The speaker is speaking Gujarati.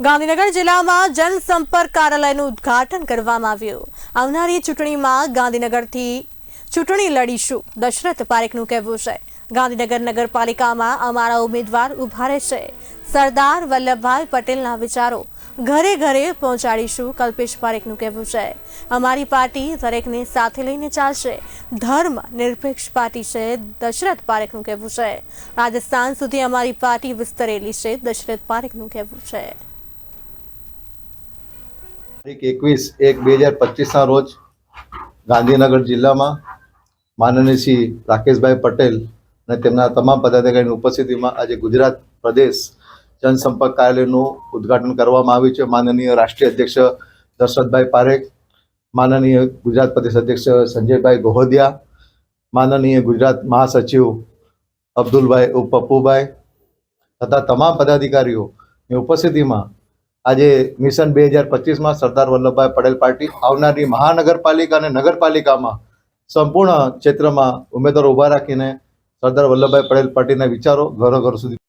ગાંધીનગર જિલ્લામાં જનસંપર્ક કાર્યાલયનું ઉદ્ઘાટન કરવામાં આવ્યું. આવનારી ચૂંટણીમાં ગાંધીનગરથી ચૂંટણી લડીશું. દશરથ પારેખનું કહેવું છે. ગાંધીનગર નગરપાલિકામાં અમારા ઉમેદવાર ઊભા રહેશે. સરદાર વલ્લભભાઈ પટેલના વિચારો ઘરે ઘરે પહોંચાડીશું, કલ્પેશ પારેખનું કહેવું છે. અમારી પાર્ટી દરેકને સાથે લઈને ચાલશે. ધર્મ નિરપેક્ષ પાર્ટી છે, દશરથ પારેખનું કહેવું છે. રાજસ્થાન સુધી અમારી પાર્ટી વિસ્તરેલી છે, દશરથ પારેખનું કહેવું છે. તારીખ એકવીસ એક બે હજાર પચીસના રોજ ગાંધીનગર જિલ્લામાં માનનીય શ્રી રાકેશભાઈ પટેલ અને તેમના તમામ પદાધિકારીની ઉપસ્થિતિમાં આજે ગુજરાત પ્રદેશ જનસંપર્ક કાર્યાલયનું ઉદ્ઘાટન કરવામાં આવ્યું છે. માનનીય રાષ્ટ્રીય અધ્યક્ષ દશરથભાઈ પારેખ, માનનીય ગુજરાત પ્રદેશ અધ્યક્ષ સંજયભાઈ ગોહોદિયા, માનનીય ગુજરાત મહાસચિવ અબ્દુલભાઈ પપ્પુભાઈ તથા તમામ પદાધિકારીઓની ઉપસ્થિતિમાં આજે મિશન બે હજાર પચીસમાં સરદાર વલ્લભભાઈ પટેલ પાર્ટી આવનારી મહાનગરપાલિકા અને નગરપાલિકામાં સંપૂર્ણ ક્ષેત્રમાં ઉમેદવારો ઊભા રાખીને સરદાર વલ્લભભાઈ પટેલ પાર્ટીના વિચારો ઘરો ઘર સુધી